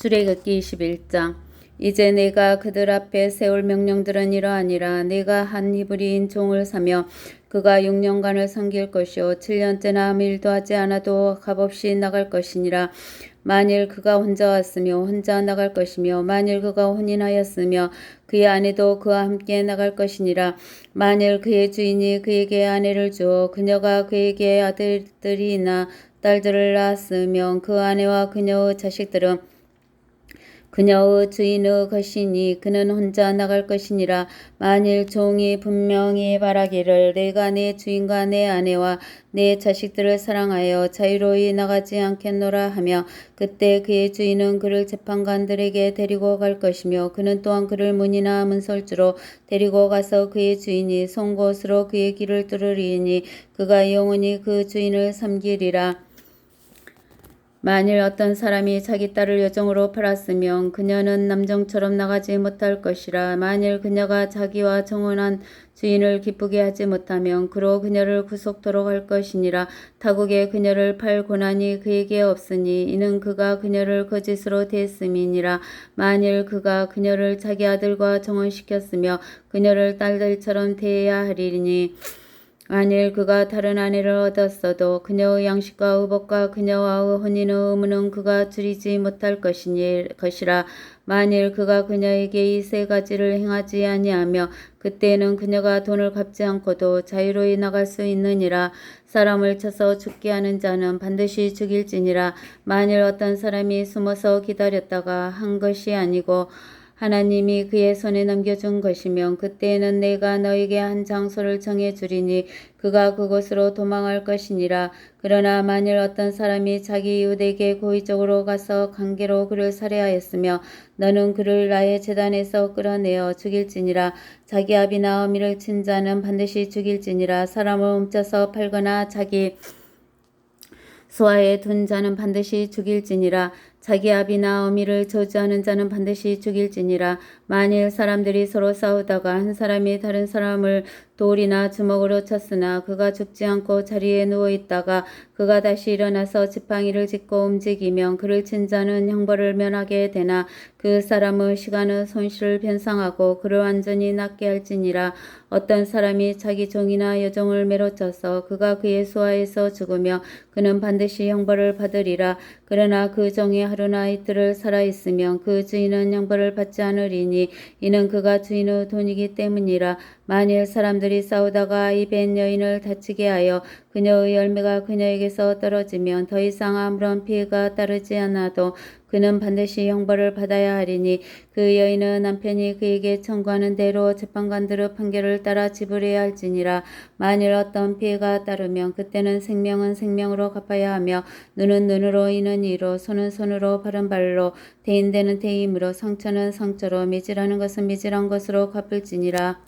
출애굽기 21장. 이제 내가 그들 앞에 세울 명령들은 이러하니라. 내가 한 히브리인 종을 사며 그가 6년간을 섬길 것이요 7년째나 아무 일도 하지 않아도 값없이 나갈 것이니라. 만일 그가 혼자 왔으며 혼자 나갈 것이며 만일 그가 혼인하였으며 그의 아내도 그와 함께 나갈 것이니라. 만일 그의 주인이 그에게 아내를 주어 그녀가 그에게 아들들이나 딸들을 낳았으면 그 아내와 그녀의 자식들은 그녀의 주인의 것이니 그는 혼자 나갈 것이니라. 만일 종이 분명히 말하기를 내가 내 주인과 내 아내와 내 자식들을 사랑하여 자유로이 나가지 않겠노라 하며 그때 그의 주인은 그를 재판관들에게 데리고 갈 것이며 그는 또한 그를 문이나 문설주로 데리고 가서 그의 주인이 선 곳으로 그의 길을 뚫으리니 그가 영원히 그 주인을 섬기리라 만일 어떤 사람이 자기 딸을 여종으로 팔았으면 그녀는 남종처럼 나가지 못할 것이라. 만일 그녀가 자기와 정혼한 주인을 기쁘게 하지 못하면 그로 그녀를 구속토록 할 것이니라. 타국에 그녀를 팔 고난이 그에게 없으니 이는 그가 그녀를 거짓으로 대했음이니라. 만일 그가 그녀를 자기 아들과 정혼시켰으며 그녀를 딸들처럼 대해야 하리니 만일 그가 다른 아내를 얻었어도 그녀의 양식과 의복과 그녀와의 혼인의 의무는 그가 줄이지 못할 것이니 것이라. 만일 그가 그녀에게 이 세 가지를 행하지 아니하며 그때는 그녀가 돈을 갚지 않고도 자유로이 나갈 수 있느니라. 사람을 쳐서 죽게 하는 자는 반드시 죽일지니라. 만일 어떤 사람이 숨어서 기다렸다가 한 것이 아니고 하나님이 그의 손에 넘겨준 것이면 그때에는 내가 너에게 한 장소를 정해 주리니 그가 그곳으로 도망할 것이니라. 그러나 만일 어떤 사람이 자기 이웃에게 고의적으로 가서 관계로 그를 살해하였으며 너는 그를 나의 재단에서 끌어내어 죽일지니라. 자기 아비나 어미를 친 자는 반드시 죽일지니라. 사람을 훔쳐서 팔거나 자기 소아에 둔 자는 반드시 죽일지니라 자기 아비나 어미를 저주하는 자는 반드시 죽일지니라. 만일 사람들이 서로 싸우다가 한 사람이 다른 사람을 돌이나 주먹으로 쳤으나 그가 죽지 않고 자리에 누워 있다가 그가 다시 일어나서 지팡이를 짚고 움직이면 그를 친 자는 형벌을 면하게 되나 그 사람의 시간의 손실을 변상하고 그를 완전히 낫게 할지니라. 어떤 사람이 자기 종이나 여종을 매로 쳐서 그가 그의 수하에서 죽으며 그는 반드시 형벌을 받으리라. 그러나 그 종이 하루나 이틀을 살아 있으면 그 주인은 형벌을 받지 않으리니 이는 그가 주인의 돈이기 때문이라 만일 사람들이 싸우다가 이 벤 여인을 다치게 하여 그녀의 열매가 그녀에게서 떨어지면 더 이상 아무런 피해가 따르지 않아도 그는 반드시 형벌을 받아야 하리니 그 여인은 남편이 그에게 청구하는 대로 재판관들의 판결을 따라 지불해야 할지니라. 만일 어떤 피해가 따르면 그때는 생명은 생명으로 갚아야 하며 눈은 눈으로 이는 이로 손은 손으로 발은 발로 대인되는 대임으로 상처는 상처로 미질하는 것은 미질한 것으로 갚을지니라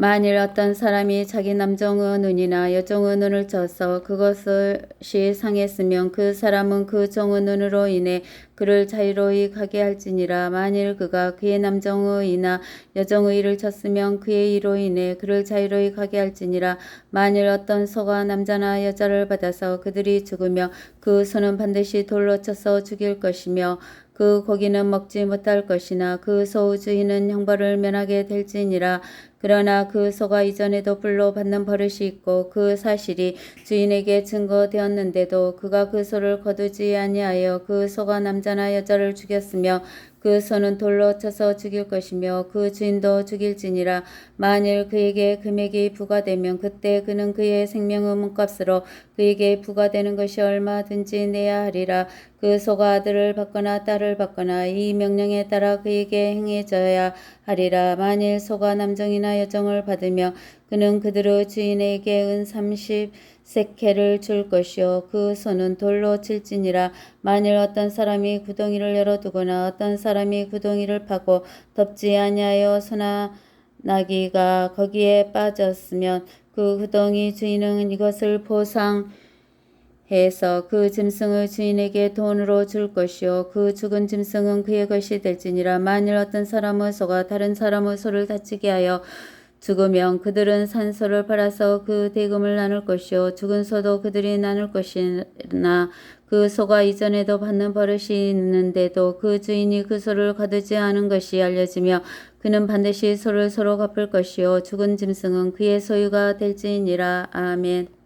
만일 어떤 사람이 자기 남종의 눈이나 여종의 눈을 쳐서 그것이 상했으면 그 사람은 그 종의 눈으로 인해 그를 자유로이 가게 할지니라. 만일 그가 그의 남종의 이나 여종의 이를 쳤으면 그의 이로 인해 그를 자유로이 가게 할지니라. 만일 어떤 소가 남자나 여자를 받아서 그들이 죽으며 그 소는 반드시 돌로 쳐서 죽일 것이며 그 고기는 먹지 못할 것이나 그 소의 주인은 형벌을 면하게 될지니라 그러나 그 소가 이전에도 불로 받는 버릇이 있고 그 사실이 주인에게 증거되었는데도 그가 그 소를 거두지 아니하여 그 소가 남자나 여자를 죽였으며 그 소는 돌로 쳐서 죽일 것이며 그 주인도 죽일지니라. 만일 그에게 금액이 부과되면 그때 그는 그의 생명의 몸값으로 그에게 부과되는 것이 얼마든지 내야 하리라. 그 소가 아들을 받거나 딸을 받거나 이 명령에 따라 그에게 행해져야 하리라. 만일 소가 남정이나 여정을 받으며 그는 그들의 주인에게 은 삼십 세케를 줄 것이요. 그 손은 돌로 칠지니라. 만일 어떤 사람이 구덩이를 열어 두거나 어떤 사람이 구덩이를 파고 덮지 아니하여 소나나기가 거기에 빠졌으면 그 구덩이 주인은 이것을 보상 해서 그 짐승의 주인에게 돈으로 줄 것이요. 그 죽은 짐승은 그의 것이 될지니라. 만일 어떤 사람의 소가 다른 사람의 소를 다치게 하여 죽으면 그들은 산소를 팔아서 그 대금을 나눌 것이요 죽은 소도 그들이 나눌 것이나 그 소가 이전에도 받는 버릇이 있는데도 그 주인이 그 소를 거두지 않은 것이 알려지며 그는 반드시 소를 서로 갚을 것이요 죽은 짐승은 그의 소유가 될지니라 아멘.